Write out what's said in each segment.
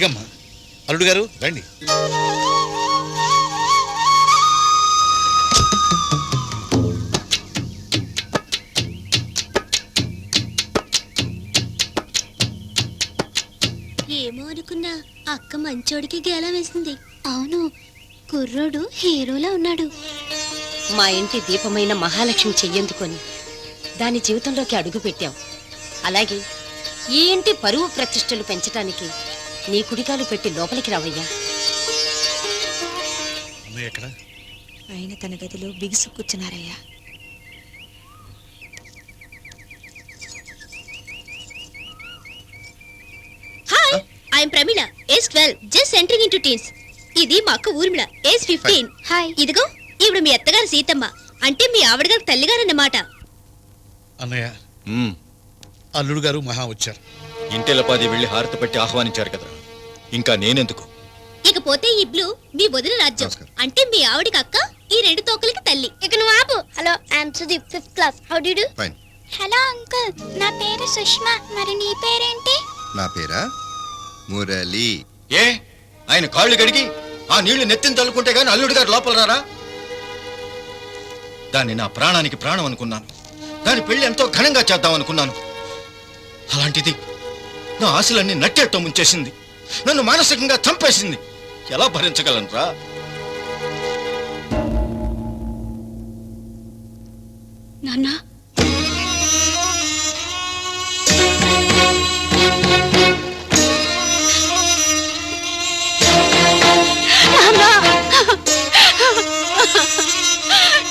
దిగమ్మా. అల్లుడు గారు రండి. ఏమో అనుకున్నా అక్క మంచోడికి గేలం వేసింది. అవును కుర్రోడు హీరోలా ఉన్నాడు. మా ఇంటి దీపమైన మహాలక్ష్మి చెయ్యందుకొని దాని జీవితంలోకి అడుగు పెట్టావు అలాగే ఈ ఇంటి పరువు ప్రతిష్టలు పెంచటానికి నీ కుడికాలు పెట్టి లోపలికి రావయ్యా. ఆయన తన గదిలో బిగుసు కూర్చున్నారయ్యా. Hi I'm Pramila age twelve just entering in teens ఇది మా అక్క ఊర్మిళ ఏజ్ ఫిఫ్టీన్ హాయ్ ఇదిగో ఇప్పుడు మీ అత్తగారు సీతమ్మ అంటే మీ ఆవిడగారు తల్లిగారన్నమాట. అన్నయ్య. అల్లుడు గారు మహా వచ్చారు. ఇంటిలపాది వెళ్ళి హారతి పెట్టి ఆహ్వానించారు కదా ఇంకా నేనెందుకు? ఇకపోతే ఈ బ్లూ మీ వదిన రాజ్యం. అంటే మీ ఆవిడకి అక్క ఈ రెండు తోకలకి తల్లి. ఇక నువ్వు ఆపు. Hello I'm Sudeep fifth class how do you fine hello uncle నా పేరు సుష్మా. మరి నీ పేరేంటి? నా పేరా? మురళి. ఏ? ఆయన కాళ్ళు కడిగి ఆ నీళ్ళు నెత్తిన తల్లుకుంటే గాని అల్లుడు గారు లోపల రారా? దాన్ని నా ప్రాణానికి ప్రాణం అనుకున్నాను. దాని పెళ్ళి ఎంతో ఘనంగా చేద్దాం అనుకున్నాను. అలాంటిది నా ఆశలన్నీ నట్టేట్టో ముంచేసింది. నన్ను మానసికంగా చంపేసింది. ఎలా భరించగలను రా నాన్న!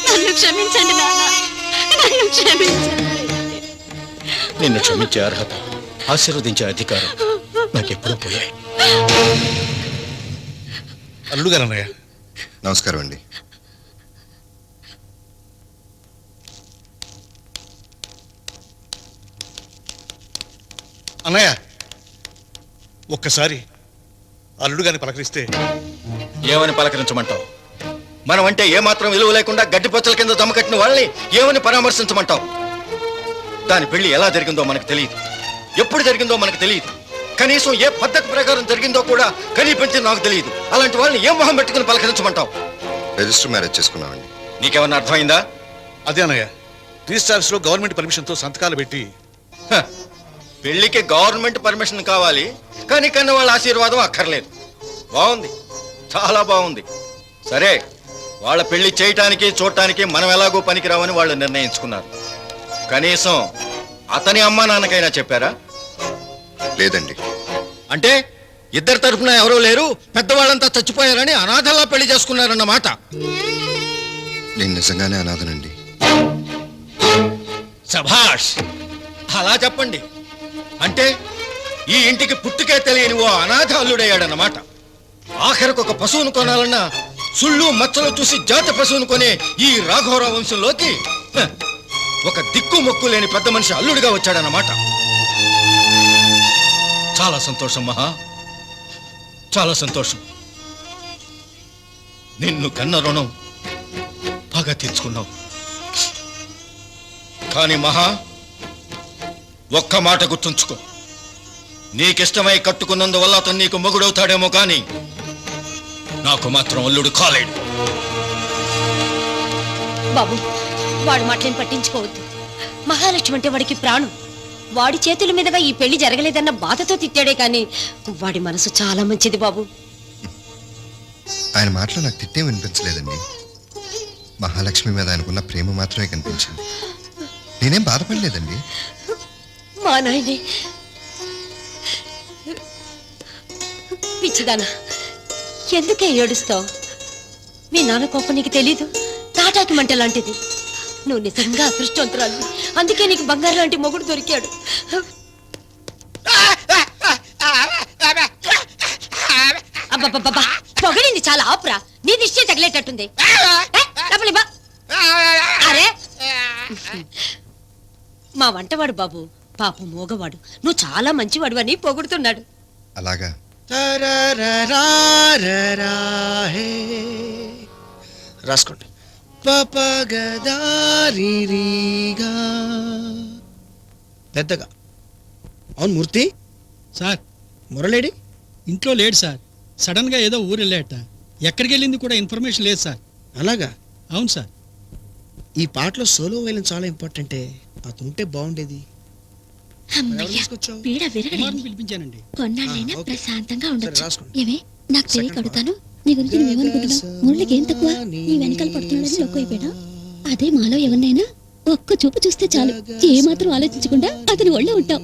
నన్ను క్షమించండి నాన్న. నన్ను క్షమించండి. నిన్ను క్షమించే అర్హత ఆశీర్వదించే అధికారం నాకెప్పుడూ పోయాయి అల్లుడు గారు అన్నయ్య. నమస్కారం అండి. అన్నయ్య ఒక్కసారి అల్లుడు గారిని పలకరిస్తే. ఏమని పలకరించమంటావు? మనం అంటే ఏమాత్రం విలువ లేకుండా గడ్డిపచ్చల కింద దమ్మకట్టిన వాళ్ళని ఏమని పరామర్శించమంటావు? దాని పెళ్ళి ఎలా జరిగిందో మనకు తెలియదు. ఎప్పుడు జరిగిందో మనకు తెలియదు. కనీసం ఏ పద్ధతి ప్రకారం జరిగిందో కూడా కనిపించింది నాకు తెలియదు. అలాంటి వాళ్ళని ఏం మొహం పెట్టుకుని పలకరించమంటావు? రిజిస్టర్ మ్యారేజ్ చేసుకున్నామండి. నీకేమన్నా అర్థమైందా? అదే అన్నయ్య రిజిస్ట్రార్స్లో గవర్నమెంట్ పర్మిషన్తో సంతకాలు పెట్టి. హ, పెళ్ళికి గవర్నమెంట్ పర్మిషన్ కావాలి కానీ కన్న వాళ్ళ ఆశీర్వాదం అక్కర్లేదు. బాగుంది చాలా బాగుంది. సరే వాళ్ళ పెళ్ళి చేయటానికి చూడటానికి మనం ఎలాగో పనికిరావని వాళ్ళు నిర్ణయించుకున్నారు. కనీసం అతని అమ్మా నాన్నకైనా చెప్పారా? లేదండి. అంటే ఇద్దరి తరఫున ఎవరూ లేరు పెద్దవాళ్ళంతా చచ్చిపోయారని అనాథలా పెళ్ళి చేసుకున్నారన్నమాట. నేను నిజంగానే అనాథనండి. సభాష్ అలా చెప్పండి. అంటే ఈ ఇంటికి పుట్టుకే తెలియని ఓ అనాథ అల్లుడయ్యాడన్నమాట. ఆఖరికి ఒక పశువును కొనాలన్నా సుళ్ళు మచ్చలు చూసి జాత పశువును కొనే ఈ రాఘవరావు వంశంలోకి ఒక దిక్కు మొక్కు లేని పెద్ద మనిషి అల్లుడిగా వచ్చాడన్నమాట. చాలా సంతోషం మహా. చాలా సంతోషం. నిన్ను కన్న రుణం బాగా తీర్చుకున్నావు. కానీ మహా ఒక్క మాట గుర్తుంచుకో. నీకిష్టమై కట్టుకున్నందువల్ల అతను నీకు మొగుడవుతాడేమో కానీ నాకు మాత్రం అల్లుడు కాలేడు. బాబు వాడు మాటలేం పట్టించుకోవద్దు. మహాలక్ష్మి అంటే వాడికి ప్రాణం. వాడి చేతుల మీదుగా ఈ పెళ్ళి జరగలేదన్న బాధతో తిట్టాడే కానీ వాడి మనసు చాలా మంచిది బాబు. ఆయన మాటలో నాకు తిట్టే వినిపించలేదండి. మహాలక్ష్మి మీద ఆయనకున్న ప్రేమ మాత్రమే కనిపించింది. నేనేం బాధపడలేదండి. మా నాయనే. పిచ్చిదానా ఎందుకే ఏడుస్తావు? మీ నాన్న కోపం నీకు తెలీదు? తాటాకి మంట లాంటిది. నువ్వు నిజంగా అదృష్టవంతురాలు. అందుకే నీకు బంగారు లాంటి మొగుడు దొరికాడు. అబ్బబ్బబ్బబ్బా పొగిడింది చాలా ఆపురా. నీ దిష్టి తగిలేటట్టుంది. అరే. మా వంటవాడు బాబు పాపం మోగవాడు. నువ్వు చాలా మంచివాడు అని పొగుడుతున్నాడు. అలాగా. రాసుకోండి. పపగదారిగా పెద్దగా. అవును మూర్తి? సార్. మురళిడి? ఇంట్లో లేడు సార్. సడన్గా ఏదో ఊరు వెళ్ళాట ఎక్కడికి వెళ్ళింది కూడా ఇన్ఫర్మేషన్ లేదు సార్. అలాగా? అవును సార్. ఈ పాటలో సోలో వైలెన్ చాలా ఇంపార్టెంటే. అతను ఉంటే బాగుండేది పిలిపించానండి. కొన్నాళ్ళైనా. ప్రశాంతంగా ఉండొచ్చు. ఏమే నాకు తెలియక అడుగుతాను. నీ గురించి నువ్వేమనుకుంటున్నావు మురళికి ఏం తక్కువ? నీ వెనకాల పడుతున్నాడని లొక్కైపోయాడా అదే మాలో ఎవరినైనా ఒక్క చూపు చూస్తే చాలు. ఏమాత్రం ఆలోచించకుండా అతని ఒళ్ళో ఉంటాం